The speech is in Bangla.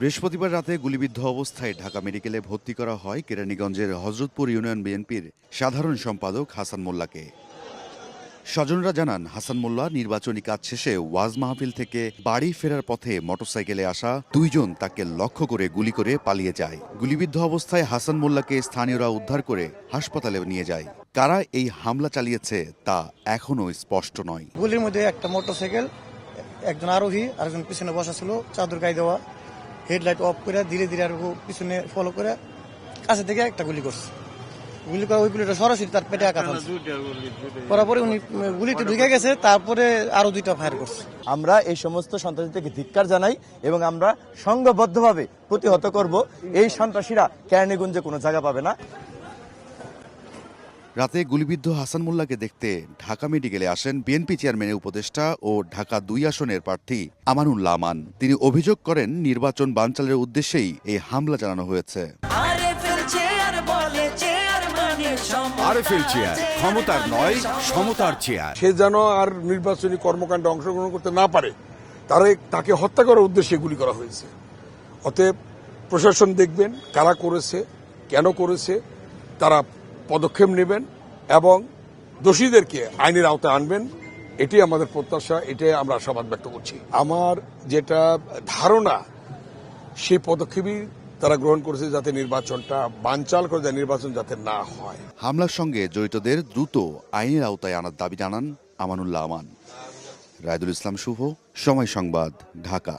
বৃহস্পতিবার রাতে গুলিবিদ্ধ অবস্থায় ঢাকা মেডিকেলে ভর্তি করা হয় কেরানীগঞ্জের হজরতপুর ইউনিয়ন বিএনপির সাধারণ সম্পাদক হাসান মোল্লাকে। স্বজনরা জানান, হাসান মোল্লা নির্বাচনী কাজ শেষে ওয়াজ মাহফিল থেকে বাড়ি ফেরার পথে মোটরসাইকেলে আসা দুইজন তাকে লক্ষ্য করে গুলি করে পালিয়ে যায়। গুলিবিদ্ধ অবস্থায় হাসান মোল্লাকে স্থানীয়রা উদ্ধার করে হাসপাতালে নিয়ে যায়। কারা এই হামলা চালিয়েছে তা এখনও স্পষ্ট নয়। গুলির মধ্যে একটা মোটরসাইকেল, একজন আরোহী, আরেকজন পিছনে বসা ছিল, চাদর গায়ে দেওয়া। হেডলাইট অফ করে ধীরে ধীরে আর পিছনে ফলো করে কাছে থেকে একটা গুলি করছে। গুলি করা ওই গুলিটা সরাসরি তার পেটে আঘাত হয়েছে পরে উনি গুলিতে ঢুকে গেছে, তারপরে আরও দুইটা ফায়ার করছে। আমরা এই সমস্ত সন্ত্রাসীদেরকে ধিক্কার জানাই এবং আমরা সংঘবদ্ধভাবে প্রতিহত করব। এই সন্ত্রাসীরা কেরানীগঞ্জে কোনো জায়গা পাবে না। রাতে গুলিবিদ্ধ হাসান মোল্লাকে দেখতে ঢাকা মেডিকেলে আসেন বিএনপি চেয়ারম্যানের উপদেষ্টা ও ঢাকা দুই আসনের প্রার্থী আমানুল্লাহ আমান। তিনি অভিযোগ করেন নির্বাচন বানচালের উদ্দেশ্যেই এই হামলা চালানো হয়েছে। আর চেয়ার মানে আরএফএল চেয়ার ক্ষমতার নয় সমতার চেয়ার। সে যেন আর নির্বাচনী কর্মকাণ্ডে অংশগ্রহণ করতে না পারে তারে তাকে হত্যা করার উদ্দেশ্যে গুলি করা হয়েছে। অতএব প্রশাসন দেখবেন কারা করেছে কেন করেছে তারা পদক্ষেপ নেবেন। এবং দোষীদেরকে আইনের আওতায় আনবেন এটি আমাদের প্রত্যাশা, এটাই আমরা আশাবাদ ব্যক্ত করছি। আমার যেটা ধারণা, সেই পদক্ষেপই তারা গ্রহণ করেছে যাতে নির্বাচনটা বানচাল করে যায় নির্বাচন যাতে না হয়। হামলার সঙ্গে জড়িতদের দ্রুত আইনের আওতায় আনার দাবি জানান আমানুল্লাহ আমান। রায়দুল ইসলাম শুভ, সময় সংবাদ, ঢাকা।